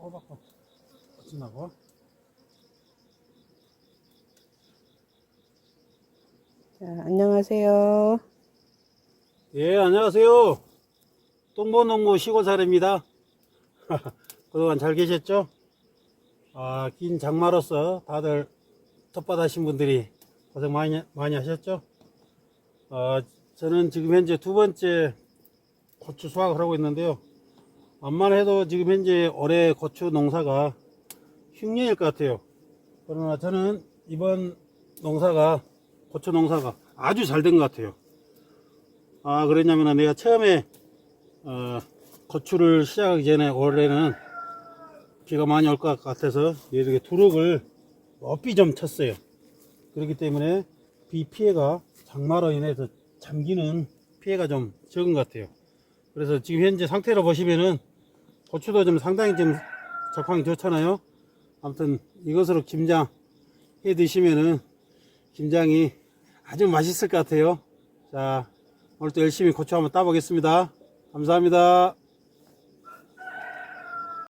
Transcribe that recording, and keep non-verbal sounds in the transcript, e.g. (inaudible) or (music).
꼬박꼬박 거친다고 자, 안녕하세요. 예 안녕하세요 똥보농구 시골살입니다 (laughs) 그동안 잘 계셨죠? 아, 긴 장마로서 다들 텃밭 하신 분들이 고생 많이, 많이 하셨죠? 아, 저는 지금 현재 두 번째 고추 수확을 하고 있는데요. 암만 해도 지금 현재 올해 고추 농사가 흉년일 것 같아요. 그러나 저는 이번 농사가, 고추 농사가 아주 잘 된 것 같아요. 아, 그랬냐면 내가 처음에, 어, 고추를 시작하기 전에 올해는 비가 많이 올 것 같아서 이렇게 두룩을 높이 좀 쳤어요. 그렇기 때문에 비 피해가 장마로 인해서 잠기는 피해가 좀 적은 것 같아요. 그래서 지금 현재 상태로 보시면은 고추도 좀 상당히 좀 적황이 좋잖아요. 아무튼 이것으로 김장 해 드시면은 김장이 아주 맛있을 것 같아요. 자, 오늘도 열심히 고추 한번 따보겠습니다. 감사합니다.